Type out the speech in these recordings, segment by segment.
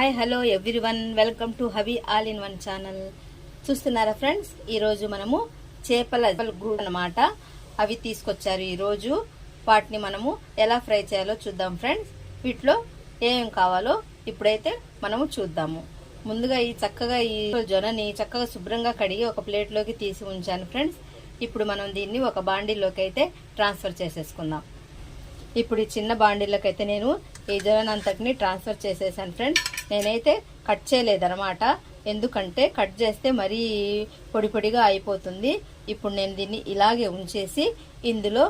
Hi hello everyone. Welcome to Havi all in one channel. చూస్తున్నారా friends? ఈరోజు మనము చేపల గ్రూ అన్నమాట. అవి తీసుకొచ్చారు ఈరోజు. వాటిని మనము ఎలా ఫ్రై చేయాలో చూద్దాం ఫ్రెండ్స్. వీటిలో ఏం కావాలో ఇప్పుడైతే మనము చూద్దాము. ముందుగా ఈ చక్కగా ఈ జొన్నని చక్కగా శుభ్రంగా కడిగి ఒక ప్లేట్లోకి తీసి ఉంచాను ఫ్రెండ్స్. ఇప్పుడు మనం దీన్ని ఒక బాండీలోకి అయితే ట్రాన్స్ఫర్ చేసేసుకుందాం. ఇప్పుడు ఈ చిన్న బాండీలోకి అయితే నేను ఈ జొన్న అంతటిని ట్రాన్స్ఫర్ చేసేసాను ఫ్రెండ్స్ నేనైతే కట్ చేయలేదన్నమాట. ఎందుకంటే కట్ చేస్తే మరీ పొడి పొడిగా అయిపోతుంది. ఇప్పుడు నేను దీన్ని ఇలాగే ఉంచేసి ఇందులో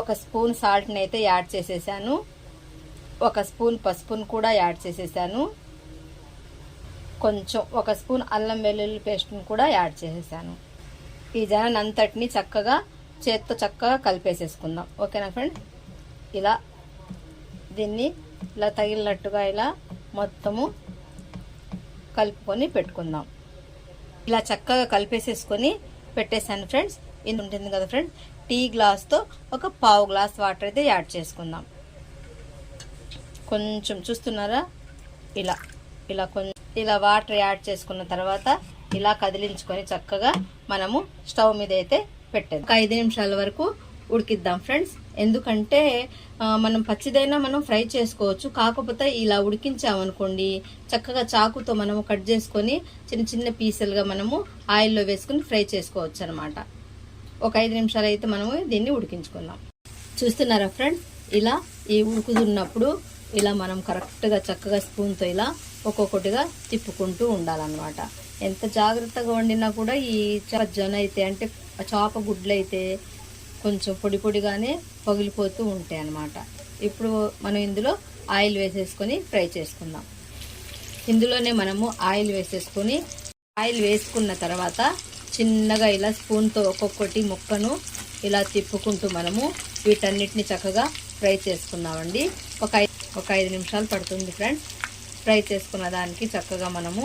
ఒక స్పూన్ సాల్ట్ని అయితే యాడ్ చేసేసాను. ఒక స్పూన్ పసుపును కూడా యాడ్ చేసేసాను. కొంచెం ఒక స్పూన్ అల్లం వెల్లుల్లి పేస్ట్ని కూడా యాడ్ చేసేసాను. ఈ జనం అంతటిని చక్కగా చేత్తో చక్కగా కలిపేసేసుకుందాం. ఓకేనా ఫ్రెండ్ ఇలా దీన్ని ఇలా తగిలినట్టుగా ఇలా మొత్తము కలుపుకొని పెట్టుకుందాం. ఇలా చక్కగా కలిపేసేసుకొని పెట్టేశాను ఫ్రెండ్స్. ఇది ఉంటుంది కదా ఫ్రెండ్స్ టీ గ్లాస్తో ఒక పావు గ్లాస్ వాటర్ అయితే యాడ్ చేసుకుందాం. కొంచెం చూస్తున్నారా? ఇలా ఇలా కొంచెం ఇలా వాటర్ యాడ్ చేసుకున్న తర్వాత ఇలా కదిలించుకొని చక్కగా మనము స్టవ్ మీద అయితే పెట్టాము ఒక ఐదు నిమిషాల వరకు ఉడికిద్దాం ఫ్రెండ్స్. ఎందుకంటే మనం పచ్చిదైనా మనం ఫ్రై చేసుకోవచ్చు. కాకపోతే ఇలా ఉడికించామనుకోండి చక్కగా చాకుతో మనము కట్ చేసుకొని చిన్న చిన్న పీసులుగా మనము ఆయిల్లో వేసుకుని ఫ్రై చేసుకోవచ్చు అనమాట ఒక ఐదు నిమిషాలు అయితే మనము దీన్ని ఉడికించుకుందాం చూస్తున్నారా ఫ్రెండ్స్? ఇలా ఈ ఉడుకుతున్నప్పుడు ఇలా మనం కరెక్ట్గా చక్కగా స్పూన్తో ఇలా ఒక్కొక్కటిగా తిప్పుకుంటూ ఉండాలన్నమాట. ఎంత జాగ్రత్తగా వండినా కూడా ఈ జొన్న అయితే అంటే చాప గుడ్లు అయితే కొంచెం పొడి పొడిగానే పగిలిపోతూ ఉంటాయి అన్నమాట. ఇప్పుడు మనం ఇందులో ఆయిల్ వేసేసుకొని ఫ్రై చేసుకుందాం. ఇందులోనే మనము ఆయిల్ వేసేసుకొని ఆయిల్ వేసుకున్న తర్వాత చిన్నగా ఇలా స్పూన్తో ఒక్కొక్కటి ముక్కను ఇలా తిప్పుకుంటూ మనము వీటన్నిటిని చక్కగా ఫ్రై చేసుకుందామండి. ఒక ఒక ఐదు నిమిషాలు పడుతుంది ఫ్రెండ్స్. ఫ్రై చేసుకున్న దానికి చక్కగా మనము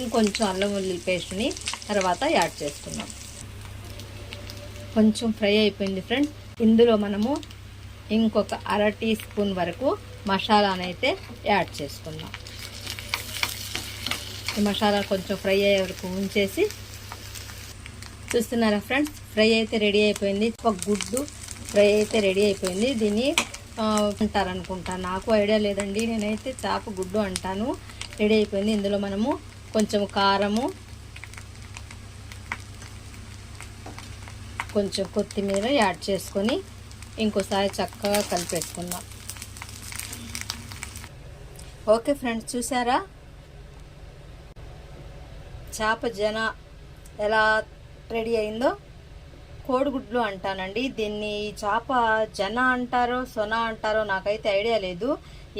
ఇంకొంచెం అల్లం ఉల్లి పేస్ట్ని తర్వాత యాడ్ చేసుకుందాం. కొంచెం ఫ్రై అయిపోయింది ఫ్రెండ్స్ ఇందులో మనము ఇంకొక అర టీ స్పూన్ వరకు మసాలానైతే యాడ్ చేసుకుందాం. ఈ మసాలా కొంచెం ఫ్రై అయ్యే వరకు ఉంచేసి చూస్తున్నారా ఫ్రెండ్స్ ఫ్రై అయితే రెడీ అయిపోయింది. ఒక గుడ్డు ఫ్రై అయితే రెడీ అయిపోయింది. దీన్ని అంటారనుకుంటా. నాకు ఐడియా లేదండి. నేనైతే చేప గుడ్డు అంటాను. రెడీ అయిపోయింది. ఇందులో మనము కొంచెం కారము కొంచెం కొత్తిమీర యాడ్ చేసుకొని ఇంకోసారి చక్కగా కలిపేసుకుందాం. ఓకే ఫ్రెండ్స్ చూసారా? చేప జన ఎలా రెడీ అయిందో కోడిగుడ్లు అంటానండి. దీన్ని చేప జన అంటారో సొన అంటారో నాకైతే ఐడియా లేదు.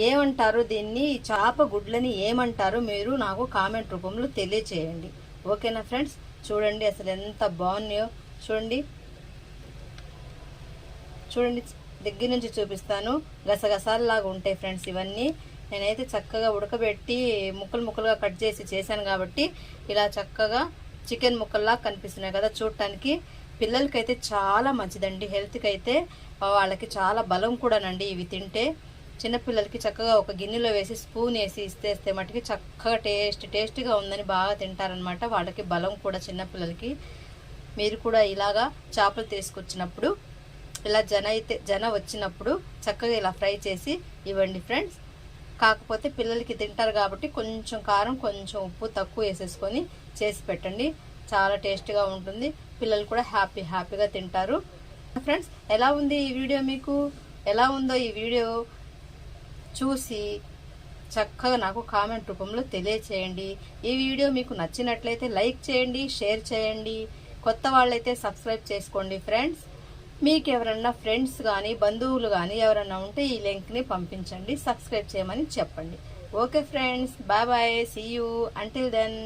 ఏమంటారు దీన్ని? చేప గుడ్లని ఏమంటారో మీరు నాకు కామెంట్ రూపంలో తెలియచేయండి. ఓకేనా ఫ్రెండ్స్? చూడండి అసలు ఎంత బాగున్నాయో. చూడండి. చూడండి దగ్గర నుంచి చూపిస్తాను. గసగసాలలాగా ఉంటాయి ఫ్రెండ్స్ ఇవన్నీ. నేనైతే చక్కగా ఉడకబెట్టి ముక్కలు ముక్కలుగా కట్ చేసి చేశాను కాబట్టి ఇలా చక్కగా చికెన్ ముక్కల్లా కనిపిస్తున్నాయి కదా చూడటానికి. పిల్లలకైతే చాలా మంచిదండి. హెల్త్కి అయితే వాళ్ళకి చాలా బలం కూడానండి ఇవి తింటే. చిన్నపిల్లలకి చక్కగా ఒక గిన్నెలో వేసి స్పూన్ వేసి ఇస్తేస్తే మటుకి చక్కగా టేస్ట్ టేస్ట్గా ఉందని బాగా తింటారనమాట వాళ్ళకి బలం కూడా చిన్నపిల్లలకి. మీరు కూడా ఇలాగా చేపలు తీసుకొచ్చినప్పుడు ఇలా జన అయితే జన వచ్చినప్పుడు చక్కగా ఇలా ఫ్రై చేసి ఇవ్వండి ఫ్రెండ్స్. కాకపోతే పిల్లలకి తింటారు కాబట్టి కొంచెం కారం కొంచెం ఉప్పు తక్కువ వేసేసుకొని చేసి పెట్టండి. చాలా టేస్ట్గా ఉంటుంది. పిల్లలు కూడా హ్యాపీ హ్యాపీగా తింటారు. ఫ్రెండ్స్ ఎలా ఉంది ఈ వీడియో మీకు? ఎలా ఉందో ఈ వీడియో చూసి చక్కగా నాకు కామెంట్ రూపంలో తెలియచేయండి. ఈ వీడియో మీకు నచ్చినట్లయితే లైక్ చేయండి షేర్ చేయండి. కొత్త వాళ్ళైతే సబ్స్క్రైబ్ చేసుకోండి ఫ్రెండ్స్. మీకు ఎవరన్నా ఫ్రెండ్స్ కానీ బంధువులు కానీ ఎవరన్నా ఉంటే ఈ లింక్ని పంపించండి సబ్స్క్రైబ్ చేయమని చెప్పండి. Okay friends bye bye see you until then